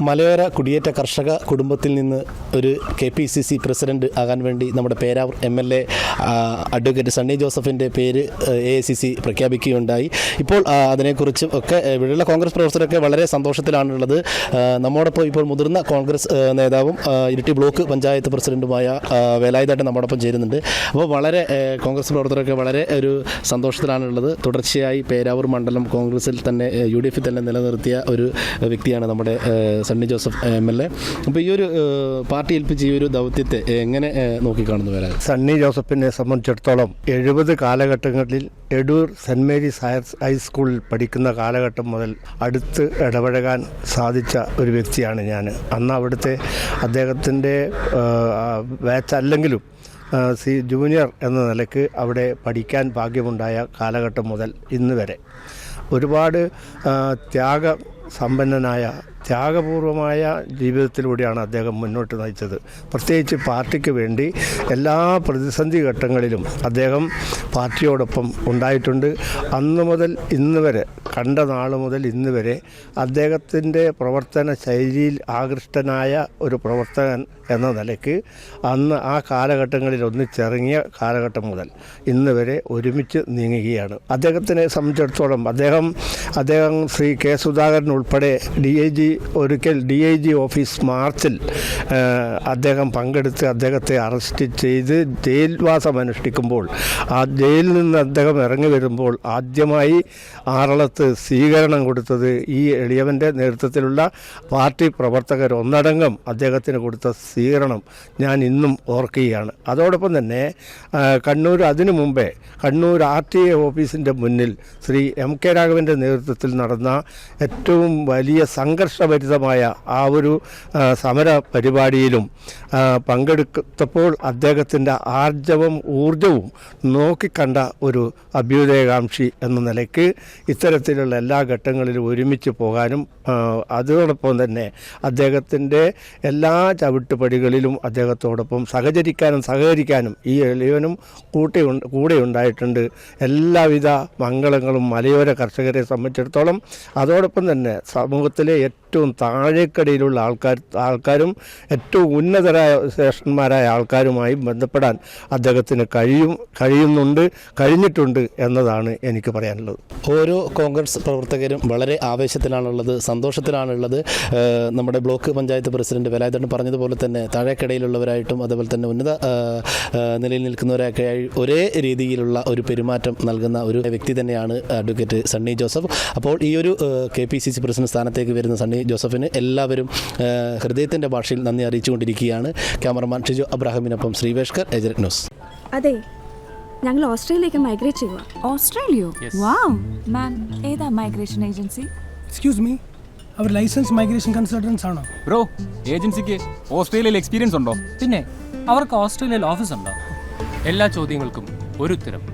മലയോര കുടിയേറ്റ കർഷക കുടുംബത്തിൽ നിന്ന് ഒരു K P C C president ആകാൻ വേണ്ടി നമ്മുടെ Peravoor M L A advocate Sunny ജോസഫിന്റെ പേര് എ ഐ സി സി പ്രഖ്യാപിക്കുകയുണ്ടായി. ഇപ്പോൾ അതിനെക്കുറിച്ചും ഒക്കെ ഇവിടെയുള്ള കോൺഗ്രസ് പ്രവർത്തകരൊക്കെ വളരെ സന്തോഷത്തിലാണുള്ളത്. നമ്മോടൊപ്പം ഇപ്പോൾ മുതിർന്ന കോൺഗ്രസ് നേതാവും ഇരിട്ടി ബ്ലോക്ക് പഞ്ചായത്ത് പ്രസിഡന്റുമായ ആ, വേലായുധേട്ടൻ നമ്മോടൊപ്പം ചേരുന്നുണ്ട്. അപ്പോൾ വളരെ കോൺഗ്രസ് പ്രവർത്തകരൊക്കെ വളരെ ഒരു സന്തോഷത്തിലാണുള്ളത്. തുടർച്ചയായി പേരാവൂർ മണ്ഡലം കോൺഗ്രസിൽ തന്നെ യു ഡി എഫിൽ തന്നെ നിലനിർത്തിയ ഒരു വ്യക്തിയാണ് നമ്മുടെ Sunny Joseph M L A. അപ്പോൾ ഈ ഒരു ഏ, പാർട്ടി ഏൽപ്പിച്ച ഈ ഒരു ദൗത്യത്തെ എങ്ങനെ നോക്കിക്കാണുന്നു വരാൻ? സണ്ണി ജോസഫിനെ സംബന്ധിച്ചിടത്തോളം എഴുപത് കാലഘട്ടങ്ങളിൽ എടൂർ സെന്റ് മേരീസ് ഹയർ ഹൈസ്കൂളിൽ പഠിക്കുന്ന കാലഘട്ടം മുതൽ അടുത്ത് ഇടപഴകാൻ സാധിച്ച ഒരു വ്യക്തിയാണ് ഞാൻ. അന്ന് അവിടുത്തെ അദ്ദേഹത്തിന്റെ ബാച്ച് അല്ലെങ്കിലും സി ജൂനിയർ എന്ന നിലയ്ക്ക് അവിടെ പഠിക്കാൻ ഭാഗ്യമുണ്ടായ കാലഘട്ടം മുതൽ ഇന്ന് വരെ. ഒരുപാട് ത്യാഗ സമ്പന്നനായ ത്യാഗപൂർവമായ ജീവിതത്തിലൂടെയാണ് അദ്ദേഹം മുന്നോട്ട് നയിച്ചത്. പ്രത്യേകിച്ച് പാർട്ടിക്ക് വേണ്ടി എല്ലാ പ്രതിസന്ധി ഘട്ടങ്ങളിലും അദ്ദേഹം പാർട്ടിയോടൊപ്പം ഉണ്ടായിട്ടുണ്ട്. അന്ന് മുതൽ ഇന്ന് വരെ കണ്ട നാൾ മുതൽ ഇന്ന് വരെ അദ്ദേഹത്തിന്റെ പ്രവർത്തന ശൈലിയിൽ ആകൃഷ്ടനായ ഒരു പ്രവർത്തകൻ എന്ന നിലയ്ക്ക് അന്ന് ആ കാലഘട്ടങ്ങളിൽ ഒന്നിച്ചിറങ്ങിയ കാലഘട്ടം മുതൽ ഇന്ന് വരെ ഒരുമിച്ച് നീങ്ങുകയാണ്. അദ്ദേഹത്തിനെ സംബന്ധിച്ചിടത്തോളം അദ്ദേഹം അദ്ദേഹം ശ്രീ കെ സുധാകരൻ ഉൾപ്പെടെ ഡി ഐ ജി ഒരിക്കൽ ഡി ഐ ജി ഓഫീസ് മാർച്ചിൽ അദ്ദേഹം പങ്കെടുത്ത് അദ്ദേഹത്തെ അറസ്റ്റ് ചെയ്ത് ജയിൽവാസം അനുഷ്ഠിക്കുമ്പോൾ ആ ജയിലിൽ നിന്ന് അദ്ദേഹം ഇറങ്ങി വരുമ്പോൾ ആദ്യമായി ആറളത്ത് സ്വീകരണം കൊടുത്തത് ഈ എളിയവന്റെ നേതൃത്വത്തിലുള്ള പാർട്ടി പ്രവർത്തകർ ഒന്നടങ്കം അദ്ദേഹത്തിന് കൊടുത്ത സ്വീകരണം ഞാൻ ഇന്നും ഓർക്കുകയാണ്. അതോടൊപ്പം തന്നെ കണ്ണൂർ അതിനു മുമ്പേ കണ്ണൂർ ആർ ടി എ ഓഫീസിന്റെ മുന്നിൽ ശ്രീ എം കെ രാഘവന്റെ നേതൃത്വത്തിൽ നടന്ന ഏറ്റവും വലിയ സംഘർഷഭരിതമായ ആ ഒരു സമര പരിപാടിയിലും പങ്കെടുത്തപ്പോൾ അദ്ദേഹത്തിന്റെ ആർജവം ഊർജവും നോക്കിക്കണ്ട ഒരു അഭ്യുദയകാംക്ഷി എന്ന നിലയ്ക്ക് ഇത്തരത്തിലുള്ള എല്ലാ ഘട്ടങ്ങളിലും ഒരുമിച്ച് പോകാനും അതോടൊപ്പം തന്നെ അദ്ദേഹത്തിന്റെ എല്ലാ ചവിട്ടുപടികളിലും അദ്ദേഹത്തോടൊപ്പം സഹചരിക്കാനും സഹകരിക്കാനും ഈ എളിയവനും കൂട്ടി കൂടെ ഉണ്ടായിട്ടുണ്ട്. എല്ലാവിധ മംഗളങ്ങളും മലയോര കർഷകരെ സംബന്ധിച്ചിടത്തോളം അതോടൊപ്പം തന്നെ സമൂഹത്തിലെ ഏറ്റവും താഴേക്കടിയിലുള്ള ആൾക്കാർ ആൾക്കാരും ഏറ്റവും ഉന്നതരായ ശ്രേഷ്ഠന്മാരായ ആൾക്കാരുമായി ബന്ധപ്പെടാൻ അദ്ദേഹത്തിന് കഴിയും കഴിയുന്നുണ്ട് കഴിഞ്ഞിട്ടുണ്ട് എന്നതാണ് എനിക്ക് പറയാനുള്ളത്. ഓരോ കോൺഗ്രസ് പ്രവർത്തകരും വളരെ ആവേശത്തിലാണുള്ളത് സന്തോഷത്തിലാണുള്ളത്. നമ്മുടെ ബ്ലോക്ക് പഞ്ചായത്ത് പ്രസിഡന്റ് വേലായുധൻ പറഞ്ഞതുപോലെ തന്നെ താഴേക്കടയിലുള്ളവരായിട്ടും അതുപോലെ തന്നെ ഉന്നത നിലയിൽ നിൽക്കുന്നവരൊക്കെ ഒരേ രീതിയിലുള്ള ഒരു പെരുമാറ്റം നൽകുന്ന ഒരു വ്യക്തി തന്നെയാണ് അഡ്വക്കേറ്റ് സണ്ണി ജോസഫ്. അപ്പോൾ ഈ ഒരു K P C C president സ്ഥാനത്തേക്ക് വരുന്ന സണ്ണി ജോസഫിന് എല്ലാവരും ഹൃദയത്തിന്റെ ഹൃദയത്തിന്റെ ഭാഷയിൽ നന്ദി അറിയിച്ചുകൊണ്ടിരിക്കുകയാണ്. ക്യാമറമാൻ ഷിജു അബ്രാഹിമിനൊപ്പം ശ്രീവേഷ്കർ എജരറ്റ് ന്യൂസ്. അതെ ഞങ്ങൾ ഓസ്ട്രേലിയയിലേക്ക് മൈഗ്രേറ്റ് ചെയ്യുക ഓസ്ട്രേലിയോ? വാവ്. മാം ഏതാ മൈഗ്രേഷൻ ഏജൻസി? എക്സ്ക്യൂസ് മീ അവർ ലൈസൻസ് മൈഗ്രേഷൻ കൺസൾട്ടൻസ് ആണോ? ബ്രോ ഏജൻസിക്ക് ഓസ്ട്രേലിയയിൽ എക്സ്പീരിയൻസ് ഉണ്ടോ? പിന്നെ അവർക്ക് ഓസ്ട്രേലിയയിൽ ഓഫീസ് ഉണ്ടോ? എല്ലാ ചോദ്യങ്ങൾക്കും ഒരു ഉത്തരം.